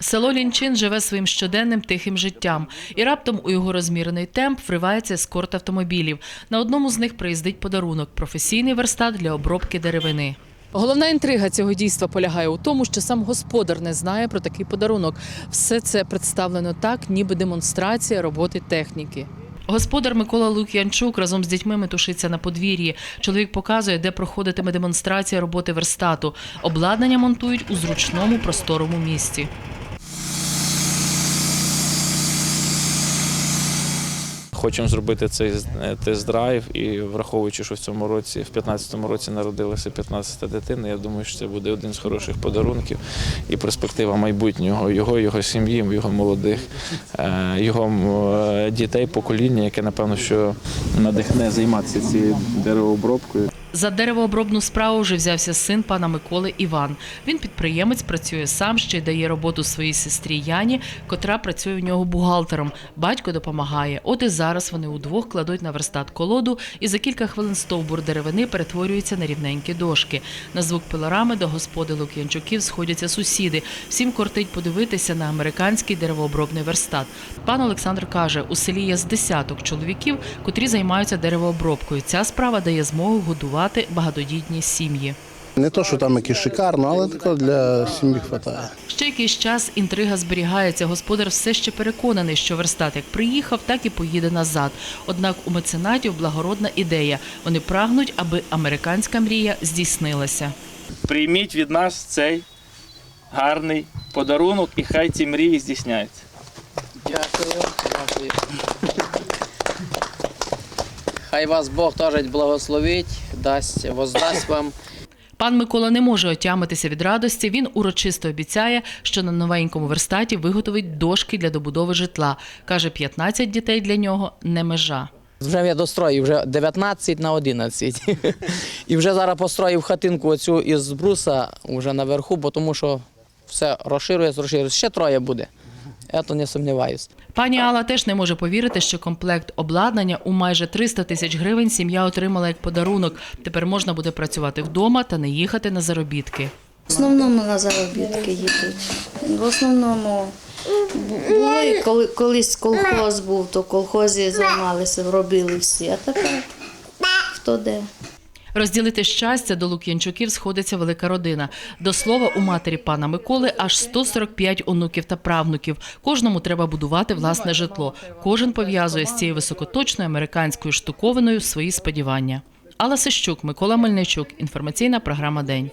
Село Лінчин живе своїм щоденним тихим життям, і раптом у його розмірений темп вривається ескорт автомобілів. На одному з них приїздить подарунок професійний верстат для обробки деревини. Головна інтрига цього дійства полягає у тому, що сам господар не знає про такий подарунок. Все це представлено так, ніби демонстрація роботи техніки. Господар Микола Лук'янчук разом з дітьми метушиться на подвір'ї. Чоловік показує, де проходитиме демонстрація роботи верстату. Обладнання монтують у зручному просторому місці. Хочемо зробити цей е, тест-драйв і враховуючи, що в цьому році, в 2015 році народилася 15 дитина, я думаю, що це буде один з хороших подарунків і перспектива майбутнього його, його сім'ї, його молодих, е, його е, дітей, покоління, яке напевно що надихне займатися цією деревообробкою. За деревообробну справу вже взявся син пана Миколи Іван. Він підприємець, працює сам, ще й дає роботу своїй сестрі Яні, котра працює у нього бухгалтером. Батько допомагає. От і зараз вони удвох кладуть на верстат колоду, і за кілька хвилин стовбур деревини перетворюється на рівненькі дошки. На звук пилорами до господи Лук'янчуків сходяться сусіди. Всім кортить подивитися на американський деревообробний верстат. Пан Олександр каже, у селі є з десяток чоловіків, котрі займаються деревообробкою. Ця справа дає змогу годувати багатодітні сім'ї. Не то, що там якісь шикарно, але тако для сім'ї вистачає. Ще якийсь час інтрига зберігається. Господар все ще переконаний, що верстат як приїхав, так і поїде назад. Однак у меценатів благородна ідея. Вони прагнуть, аби американська мрія здійснилася. Прийміть від нас цей гарний подарунок, і хай ці мрії здійсняються. Дякую, дякую. Хай вас Бог теж благословить, дасть, воздасть вам. Пан Микола не може отямитися від радості. Він урочисто обіцяє, що на новенькому верстаті виготовить дошки для добудови житла. Каже, 15 дітей для нього не межа. Вже я достроїв вже 19 на 11. І вже зараз построїв хатинку оцю із бруса вже наверху, бо тому що все розширюється, розширюється. Ще троє буде. Я то не сумніваюся. Пані Алла теж не може повірити, що комплект обладнання у майже 300 тисяч гривень сім'я отримала як подарунок. Тепер можна буде працювати вдома та не їхати на заробітки. В основному на заробітки їдуть. В основному були, коли колись колхоз був, то колхозі займалися, робили всі, а тепер хто де. Розділити щастя до Лук'янчуків сходиться велика родина. До слова, у матері пана Миколи аж 145 онуків та правнуків. Кожному треба будувати власне житло. Кожен пов'язує з цією високоточною американською штуковиною свої сподівання. Алла Сищук, Микола Мельничук. Інформаційна програма День.